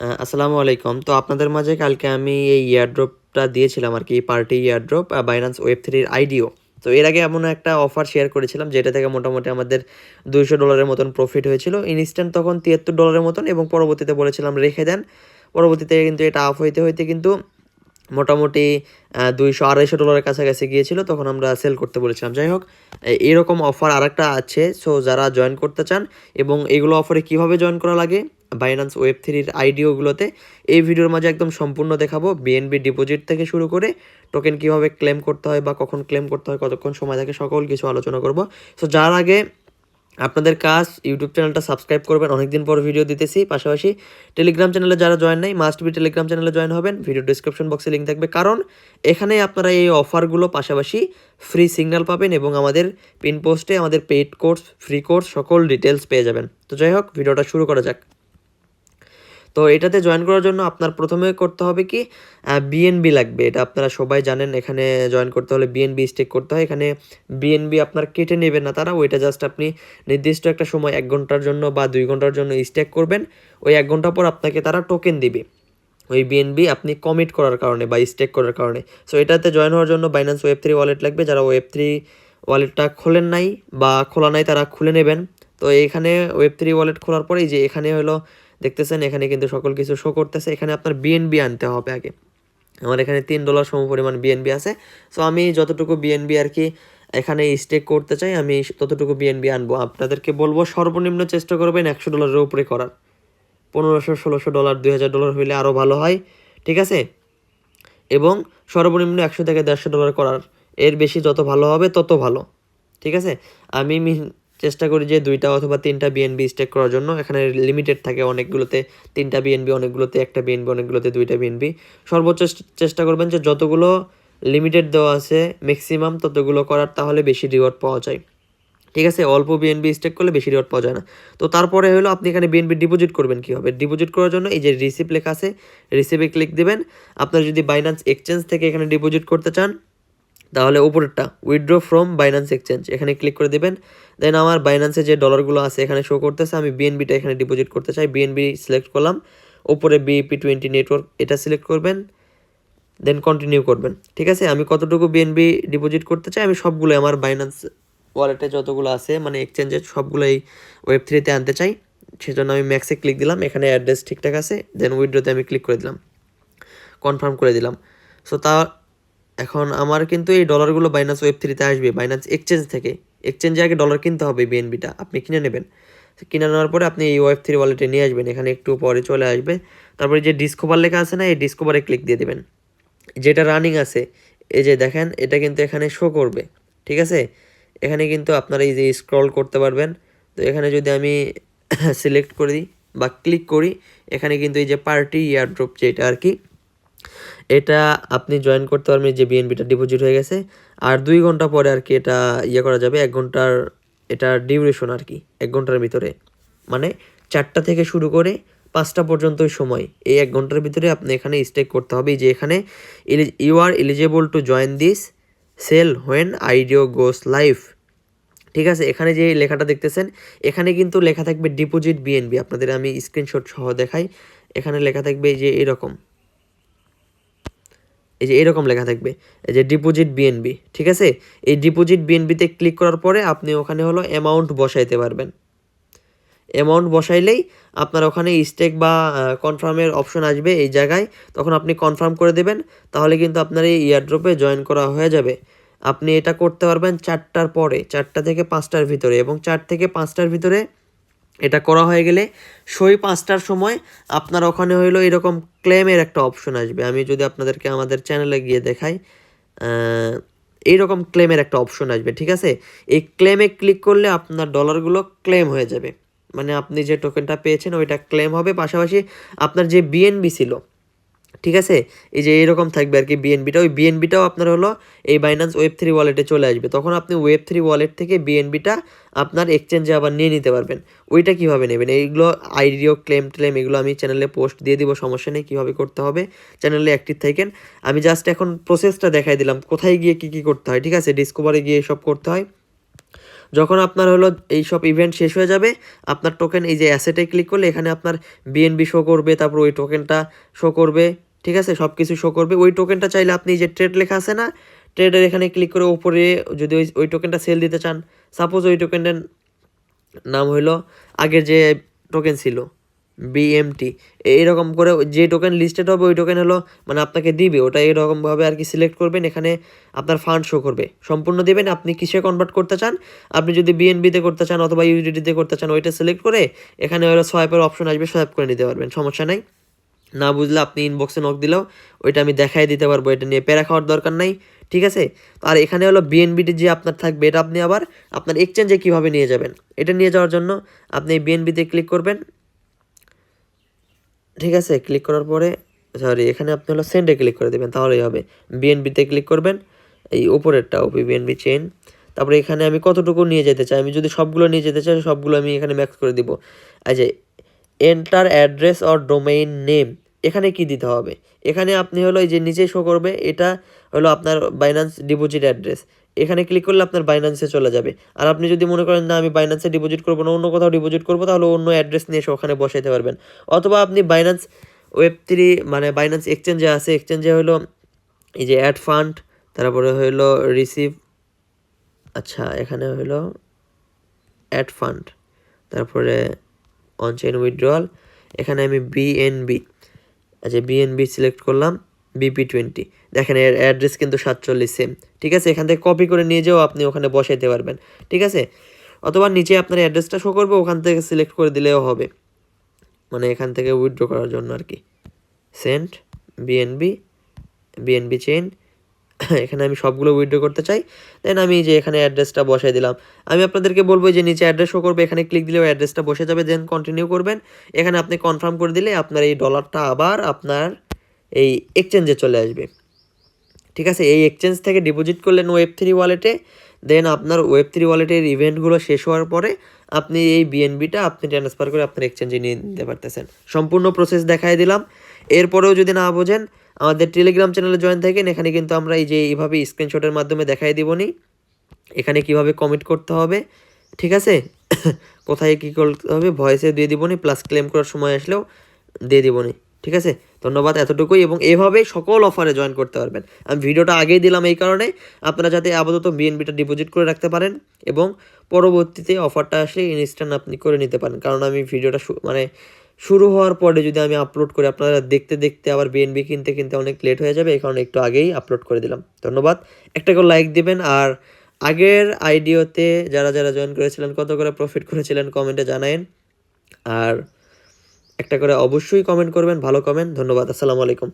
আসসালামু আলাইকুম। তো আপনাদের মাঝে কালকে আমি এই ইয়ারড্রপটা দিয়েছিলাম আর কি পার্টি ইয়ারড্রপ বাইনান্স ওয়েব থ্রির আইডিও তো এর আগে এমন একটা অফার শেয়ার করেছিলাম, যেটা থেকে মোটামুটি আমাদের দুইশো ডলারের মতন প্রফিট হয়েছিল। ইনস্ট্যান্ট তখন তিয়াত্তর ডলারের মতন এবং পরবর্তীতে বলেছিলাম রেখে দেন। পরবর্তীতে কিন্তু এটা অফ হইতে হইতে কিন্তু মোটামুটি দুইশো আড়াইশো ডলারের কাছাকাছি গিয়েছিল, তখন আমরা সেল করতে বলেছিলাম। যাই হোক এরকম অফার আরেকটা আছে। সো যারা জয়েন করতে চান এবং এগুলো অফারে কীভাবে জয়েন করা লাগে বাইন্যান্স ওয়েব থ্রির আইডিওগুলোতে এই ভিডিওর মাঝে একদম সম্পূর্ণ দেখাবো বিএনবি ডিপোজিট থেকে শুরু করে টোকেন কীভাবে ক্লেম করতে হয় বা কখন ক্লেম করতে হয়, কতক্ষণ সময় থাকে, সকল কিছু আলোচনা করব। সো যার আগে আপনাদের কাজ ইউটিউব চ্যানেলটা সাবস্ক্রাইব করবেন। অনেকদিন পর ভিডিও দিতেছি। পাশাপাশি টেলিগ্রাম চ্যানেলে যারা জয়েন নাই মাস্ট বি টেলিগ্রাম চ্যানেলে জয়েন হবেন। ভিডিও ডিসক্রিপশন বক্সে লিঙ্ক থাকবে। কারণ এখানে আপনারা এই অফারগুলো পাশাপাশি ফ্রি সিগন্যাল পাবেন এবং আমাদের পিন পোস্টে আমাদের পেইড কোর্স ফ্রি কোর্স সকল ডিটেলস পেয়ে যাবেন। তো যাই হোক ভিডিওটা শুরু করা যাক। তো এটাতে জয়েন করার জন্য আপনার প্রথমে করতে হবে কি বিএনবি লাগবে। এটা আপনারা সবাই জানেন, এখানে জয়েন করতে হলে বিএনবি স্টেক করতে হয়। এখানে বিএনবি আপনার কেটে নেবেন না তারা, ওইটা জাস্ট আপনি নির্দিষ্ট একটা সময়, এক ঘণ্টার জন্য বা দুই ঘণ্টার জন্য স্টেক করবেন। ওই এক ঘণ্টা পর আপনাকে তারা টোকেন দিবে। ওই বিএনবি আপনি কমিট করার কারণে বা স্টেক করার কারণে। সো এটাতে জয়েন হওয়ার জন্য বাইন্যান্স ওয়েব থ্রি ওয়ালেট লাগবে। যারা ওয়েব থ্রি ওয়ালেটটা খোলেন নাই বা খোলা নাই তারা খুলে নেবেন। তো এখানে ওয়েব থ্রি ওয়ালেট খোলার পরেই যে এখানে হলো দেখতেছেন, এখানে কিন্তু সকল কিছু শো করতেছে। এখানে আপনার বিএনবি আনতে হবে আগে। আমার এখানে তিন ডলার সম পরিমাণ বিএনবি আছে। সো আমি যতটুকু বিএনবি আর কি এখানে স্টেক করতে চাই, আমি ততটুকু বিএনবি আনব। আপনাদেরকে বলব, সর্বনিম্ন চেষ্টা করবেন একশো ডলারের উপরে করার। পনেরোশো, ষোলোশো ডলার দুই হাজার ডলার হইলে আরও ভালো হয়। ঠিক আছে? এবং সর্বনিম্ন একশো থেকে দেড়শো ডলার করার। এর বেশি যত ভালো হবে, তত ভালো। ঠিক আছে? আমি চেষ্টা করি যে দুইটা অথবা তিনটা বিএনবি স্টেক করার জন্য। এখানে লিমিটেড থাকে অনেকগুলোতে, তিনটা বিএনবি অনেকগুলোতে, একটা বিএনবি অনেকগুলোতে, দুইটা বিএনবি সর্বোচ্চ চেষ্টা করবেন যে যতগুলো লিমিটেড দেওয়া আছে ম্যাক্সিমাম ততগুলো করার, তাহলে বেশি রিওয়ার্ড পাওয়া যায়। ঠিক আছে? অল্প বিএনবি স্টেক করলে বেশি রিওয়ার্ড পাওয়া যায় না। তো তারপরে হলো, আপনি এখানে বিএনবি ডিপোজিট করবেন কীভাবে? ডিপোজিট করার জন্য এই যে রিসিপ্ট লেখা আছে রিসিপে ক্লিক দেবেন। আপনার যদি বাইন্যান্স এক্সচেঞ্জ থেকে এখানে ডিপোজিট করতে চান তাহলে উপরেরটা উইথড্র ফ্রম বাইন্যান্স এক্সচেঞ্জ এখানে ক্লিক করে দেবেন। দেন আমার বাইন্যান্সে যে ডলারগুলো আছে, এখানে শো করতেছে, আমি বিএনবিটা এখানে ডিপোজিট করতে চাই বিএনবি সিলেক্ট করলাম। উপরে বিপি টোয়েন্টি নেটওয়ার্ক এটা সিলেক্ট করবেন দেন কন্টিনিউ করবেন। ঠিক আছে? আমি কতটুকু বিএনবি ডিপোজিট করতে চাই, আমি সবগুলো আমার বাইন্যান্স ওয়ালেটে যতগুলো আছে মানে এক্সচেঞ্জে সবগুলোই ওয়েব থ্রিতে আনতে চাই। সেজন্য আমি ম্যাক্সে ক্লিক দিলাম, এখানে অ্যাড্রেস ঠিকঠাক আছে দেন উইড্রোতে আমি ক্লিক করে দিলাম। কনফার্ম করে দিলাম। সো তা এখন আমার কিন্তু এই ডলারগুলো বাইন্যান্স ওয়েব থ্রিতে আসবে বাইন্যান্স এক্সচেঞ্জ থেকে। এক্সচেঞ্জে আগে ডলার কিনতে হবে বিএনবিটা আপনি কিনে নেবেন। কিনে নেওয়ার পরে আপনি এই ওয়েব থ্রি ওয়ালেটে নিয়ে আসবেন, এখানে একটু পরে চলে আসবে। তারপরে যে ডিসকভার লেখা আছে না, এই ডিসকভারে ক্লিক দিয়ে দেবেন। যেটা রানিং আছে, এই যে দেখেন, এটা কিন্তু এখানে শো করবে, ঠিক আছে? এখানে কিন্তু আপনারা এই যে স্ক্রল করতে পারবেন। তো এখানে যদি আমি সিলেক্ট করে বা ক্লিক করি, এখানে কিন্তু এই যে পার্টি ইয়ারড্রপ যেটা আর কি এটা আপনি জয়েন করতে পারবেন যে বিএনবিটা ডিপোজিট হয়ে গেছে। আর দুই ঘণ্টা পরে আর কি এটা ইয়ে করা যাবে, এক ঘণ্টার এটা ডিউরেশন আর কি, এক ঘণ্টার ভিতরে। মানে চারটা থেকে শুরু করে পাঁচটা পর্যন্তই সময়। এই এক ঘণ্টার ভিতরে আপনি এখানে স্টেক করতে হবে। যে এখানে you are eligible to join this sale when IDO goes live ঠিক আছে, এখানে যে লেখাটা দেখতেছেন, এখানে কিন্তু লেখা থাকবে ডিপোজিট বিএনবি আপনাদের আমি স্ক্রিনশট সহ দেখাই। এখানে লেখা থাকবে যে এরকম। এই যে এরকম লেখা থাকবে, এই যে ডিপোজিট বিএনবি ঠিক আছে? এই ডিপোজিট বিএনবিতে ক্লিক করার পরে আপনি ওখানে হলো অ্যামাউন্ট বসাইতে পারবেন। অ্যামাউন্ট বসাইলেই আপনার ওখানে স্টেক বা কনফার্মের অপশন আসবে এই জায়গায়। তখন আপনি কনফার্ম করে দেবেন, তাহলে কিন্তু আপনার এই ইয়ারড্রপে জয়েন করা হয়ে যাবে। আপনি এটা করতে পারবেন চারটার পরে, চারটা থেকে পাঁচটার ভিতরে এবং চার থেকে পাঁচটার ভিতরে এটা করা হয়ে গেলে সই পাঁচটার সময় আপনার ওখানে হইল এরকম ক্লেমের একটা অপশন আসবে। আমি যদি আপনাদেরকে আমাদের চ্যানেলে গিয়ে দেখাই এইরকম ক্লেমের একটা অপশন আসবে, ঠিক আছে? এই ক্লেমে ক্লিক করলে আপনার ডলারগুলো ক্লেম হয়ে যাবে। মানে আপনি যে টোকেনটা পেয়েছেন, ওইটা ক্লেম হবে। পাশাপাশি আপনার যে বিএনবি ছিল ঠিক আছে? এই যে এরকম থাকবে আর কি বিএনবিটা ওই বিএনবিটাও আপনার হলো এই বাইন্যান্স ওয়েব থ্রি ওয়ালেটে চলে আসবে। তখন আপনি ওয়েব থ্রি ওয়ালেট থেকে বিএনবিটা আপনার এক্সচেঞ্জে আবার নিয়ে নিতে পারবেন। ওইটা কীভাবে নেবেন? এইগুলো আইডিও ক্লেম টেম এগুলো আমি চ্যানেলে পোস্ট দিয়ে দিব, সমস্যা নেই কীভাবে করতে হবে। চ্যানেলে অ্যাক্টিভ থাকেন। আমি জাস্ট এখন প্রসেসটা দেখাই দিলাম, কোথায় গিয়ে কী কী করতে হয়, ঠিক আছে? ডিসকভারে গিয়ে সব করতে হয়। যখন আপনার হলো এই সব ইভেন্ট শেষ হয়ে যাবে, আপনার টোকেন এই যে অ্যাসেটে ক্লিক করলে এখানে আপনার বিএনবি শো করবে, তারপর ওই টোকেনটা শো করবে। ঠিক আছে? সব কিছু শো করবে। ওই টোকেনটা চাইলে আপনি যে ট্রেড লেখা আছে না ট্রেডের এখানে ক্লিক করে ওপরে যদি ওই ওই টোকেনটা সেল দিতে চান সাপোজ ওই টোকেনের নাম হইল আগের যে টোকেন ছিল বিএমটি এইরকম করে যে টোকেন লিস্টেড হবে, ওই টোকেন হলো মানে আপনাকে দিবে। ওটা এরকমভাবে আর কি সিলেক্ট করবেন, এখানে আপনার ফান্ড শো করবে। সম্পূর্ণ দেবেন, আপনি কিসে কনভার্ট করতে চান? আপনি যদি বিএনবিতে করতে চান অথবা ইউডিটিতে করতে চান, ওইটা সিলেক্ট করে এখানে হলো সোয়াইপের অপশন আসবে সোয়াইপ করে নিতে পারবেন, সমস্যা নাই। না বুঝলে আপনি ইনবক্সে নক দিলেও ওইটা আমি দেখাই দিতে পারব, এটা নিয়ে প্যারা খাওয়ার দরকার নাই, ঠিক আছে? আর এখানে হলো বিএনবিটি যে আপনার থাকবে, এটা আপনি আবার আপনার এক্সচেঞ্জে কীভাবে নিয়ে যাবেন? এটা নিয়ে যাওয়ার জন্য আপনি বিএনবিতে ক্লিক করবেন, ঠিক আছে? ক্লিক করার পরে সরি এখানে আপনি হলো সেন্ডে ক্লিক করে দেবেন, তাহলেই হবে। বিএনবিতে ক্লিক করবেন, এই উপরেরটা ওপি বিএনবি চেইন তারপরে এখানে আমি কতটুকু নিয়ে যেতে চাই? আমি যদি সবগুলো নিয়ে যেতে চাই, সবগুলো আমি এখানে ম্যাক্স করে দিব। আচ্ছা enter address or domain name এখানে কি দিতে হবে? এখানে আপনি হলো এই যে নিচে শো করবে, এটা হলো আপনার বাইন্যান্স ডিপোজিট অ্যাড্রেস এখানে ক্লিক করলে আপনার বাইন্যান্সে চলে যাবে। আর আপনি যদি মনে করেন, না, আমি বাইন্যান্সে ডিপোজিট করব না, অন্য কোথাও ডিপোজিট করব, তাহলে অন্য অ্যাড্রেস নিয়ে এসে ওখানে বসাইতে পারবেন। অথবা আপনি বাইন্যান্স ওয়েব থ্রি মানে বাইন্যান্স এক্সচেঞ্জে আছে। এক্সচেঞ্জে হলো এই যে অ্যাড ফান্ড তারপরে হলো রিসিভ আচ্ছা এখানে হলো অ্যাড ফান্ড তারপরে অনচেইন উইথড্রয়াল এখানে আমি বিএনবি আচ্ছা বিএনবি সিলেক্ট করলাম বিপি টোয়েন্টি দেখেন এর অ্যাড্রেস কিন্তু সাতচল্লিশ সেম ঠিক আছে? এখান থেকে কপি করে নিয়ে যেও, আপনি ওখানে বসাইতে পারবেন। ঠিক আছে? অথবা নিচে আপনার অ্যাড্রেসটা শো করবে, ওখান থেকে সিলেক্ট করে দিলেও হবে। মানে এখান থেকে উইথড্র করার জন্য আর কি। সেন্ট বিএনবি বিএনবি চেইন এখানে আমি সবগুলো উইড্রো করতে চাই। দেন আমি যে এখানে অ্যাড্রেসটা বসাই দিলাম। আমি আপনাদেরকে বলব যে নিচে অ্যাড্রেস শো করবে, এখানে ক্লিক দিলেও অ্যাড্রেসটা বসে যাবে দেন কন্টিনিউ করবেন। এখানে আপনি কনফার্ম করে দিলে আপনার এই ডলারটা আবার আপনার এই এক্সচেঞ্জে চলে আসবে। ঠিক আছে? এই এক্সচেঞ্জ থেকে ডিপোজিট করলেন ওয়েব থ্রি ওয়ালেটে দেন আপনার ওয়েব থ্রি ওয়ালেটের ইভেন্টগুলো শেষ হওয়ার পরে আপনি এই বিএনবিটা আপনি ট্রান্সফার করে আপনার এক্সচেঞ্জে নিয়ে নিতে পারতেছেন। সম্পূর্ণ প্রসেস দেখাই দিলাম। এরপরেও যদি না বোঝেন আমাদের টেলিগ্রাম চ্যানেলে জয়েন থাকেন, এখানে কিন্তু আমরা এই যে এইভাবে স্ক্রিনশটের মাধ্যমে দেখাই দিবনি এখানে কীভাবে কমিট করতে হবে, ঠিক আছে? কোথায় কী করতে হবে ভয়েসে দিয়ে দিবনি প্লাস ক্লেম করার সময় আসলেও দিয়ে দিবনি ঠিক আছে? ধন্যবাদ এতটুকুই এবং এভাবেই সকল অফারে জয়েন করতে পারবেন। আমি ভিডিওটা আগেই দিলাম এই কারণে, আপনারা যাতে আপাতত বিএনবিটা ডিপোজিট করে রাখতে পারেন এবং পরবর্তীতে অফারটা আসলে ইনস্ট্যান্ট আপনি করে নিতে পারেন। কারণ আমি ভিডিওটা মানে শুরু হওয়ার পরে যদি আমি আপলোড করি, আপনারা দেখতে দেখতে আবার বিএনবি কিনতে কিনতে অনেক লেট হয়ে যাবে, এই কারণে একটু আগেই আপলোড করে দিলাম। ধন্যবাদ। একটা করে লাইক দিবেন, আর আগের আইডিওতে যারা যারা জয়েন করেছিলেন, কত করে প্রফিট করেছিলেন কমেন্টে জানায়েন। আর একটা করে অবশ্যই কমেন্ট করবেন, ভালো কমেন্ট ধন্যবাদ, আসসালামু আলাইকুম।